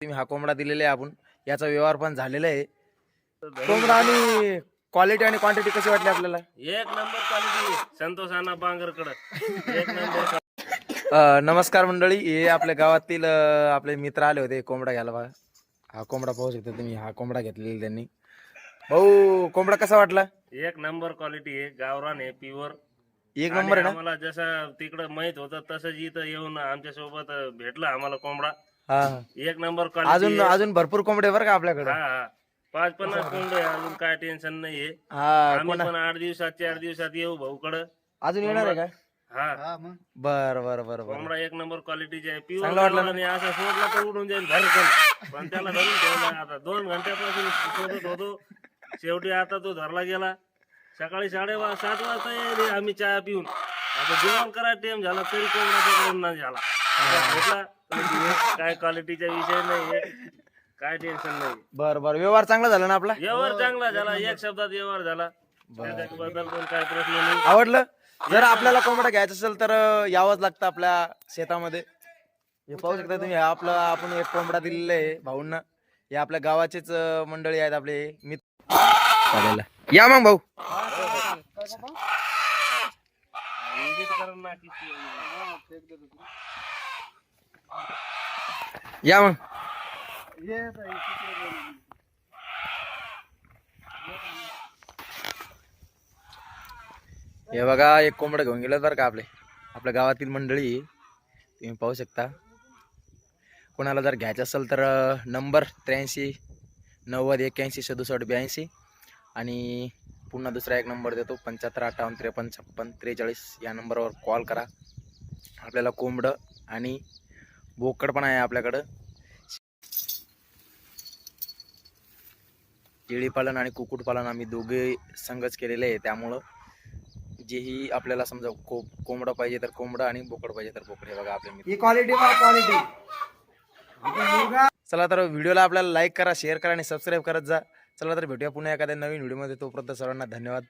तुम्ही हा कोंबडा दिलेला आहे आपण. याचा व्यवहार पण झालेला आहे. कोंबडा आणि क्वालिटी आणि क्वांटिटी कशी वाटली आपल्याला? एक नंबर क्वालिटी संतोष अण्णा बांगरकडं. एक नंबर अ, नमस्कार मंडळी. हे आपल्या गावातील अ, आपले मित्र आले होते कोंबडा घ्यायला बघा. हा कोंबडा पाहू शकता तुम्ही. हा कोंबडा घेतलेला त्यांनी. भाऊ कोंबडा कसा वाटला? एक नंबर क्वालिटी आहे. गावरान आहे प्युअर एक नंबर आहे ना? आम्हाला जसं तिकडं माहीत होतं तसंच इथं येऊन आमच्यासोबत भेटला आम्हाला कोंबडा. हा. एक नंबर अजून क्वालिटी अजून भरपूर कोंबडे बरं का आपल्याकडे? हा हा. पाच पन्नास कोंबडे आहे, अजून काय टेन्शन नाहीये. हा आम्ही कोणा पण आठ दिवसात चार दिवसात येऊ भाऊकडं. अजून येणार आहे का? हा. बर बर बर बर. कोंबडा एक नंबर क्वालिटीचे आहे. प्युअर चांगलं वाटलं ना? आणि असं सोडला तर उडून जाईल धरकन पण त्याला धरून ठेवला आता. दोन घंट्यापासून शोधत होतो. शेवटी आता तो धरला गेला. सकाळी साडे सात वाजता येईल आम्ही चहा पिऊन. आता जेवण करायचा टाइम झाला तरी कोंबडा पकडून नाही झाला. काय क्वालिटीचा विषय नाही काय टेन्शन नाही बर बर व्यवहार चांगला झाला ना आपला व्यवहार चांगला झाला एक शब्दात व्यवहार झाला त्याच्याबद्दल पण काय प्रश्न नाही आवडलं जर आपल्याला कोंबडा घ्यायचा असेल तर यावंच लागतं आपल्या शेतामध्ये हे पाहू शकता तुम्ही हा आपला आपण एक कोंबडा दिलेला आहे भाऊंना हे आपल्या गावाचेच मंडळी आहेत आपले मित्र या मग भाऊ ना या मग. हे बघा एक कोंबडं घेऊन गेलं बरं का आपले. आपल्या गावातील मंडळी तुम्ही पाहू शकता. कोणाला जर घ्यायचं असेल तर नंबर त्र्याऐंशी नव्वद एक्क्याऐंशी सदुसष्ट ब्याऐंशी आणि पुन्हा दुसरा एक नंबर देतो पंच्याहत्तर अठ्ठावन्न त्रेपन्न छप्पन त्रेचाळीस या नंबरवर कॉल करा. आपल्याला कोंबडं आणि बोकड पण आहे आपल्याकडं. शेळीपालन आणि कुक्कुटपालन आम्ही दोघे संघच केलेले आहे त्यामुळं जेही आपल्याला समजा को कोंबडं पाहिजे तर कोंबडं आणि बोकड पाहिजे तर बोकड हे बघा आपले मित्र. क्वालिटी क्वालिटी चला तर व्हिडिओला आपल्याला लाईक करा शेअर करा आणि सबस्क्राईब करत जा. चला तर भेटूया पुन्हा एखाद्या नवीन व्हिडिओमध्ये. तोपर्यंत सर्वांना धन्यवाद.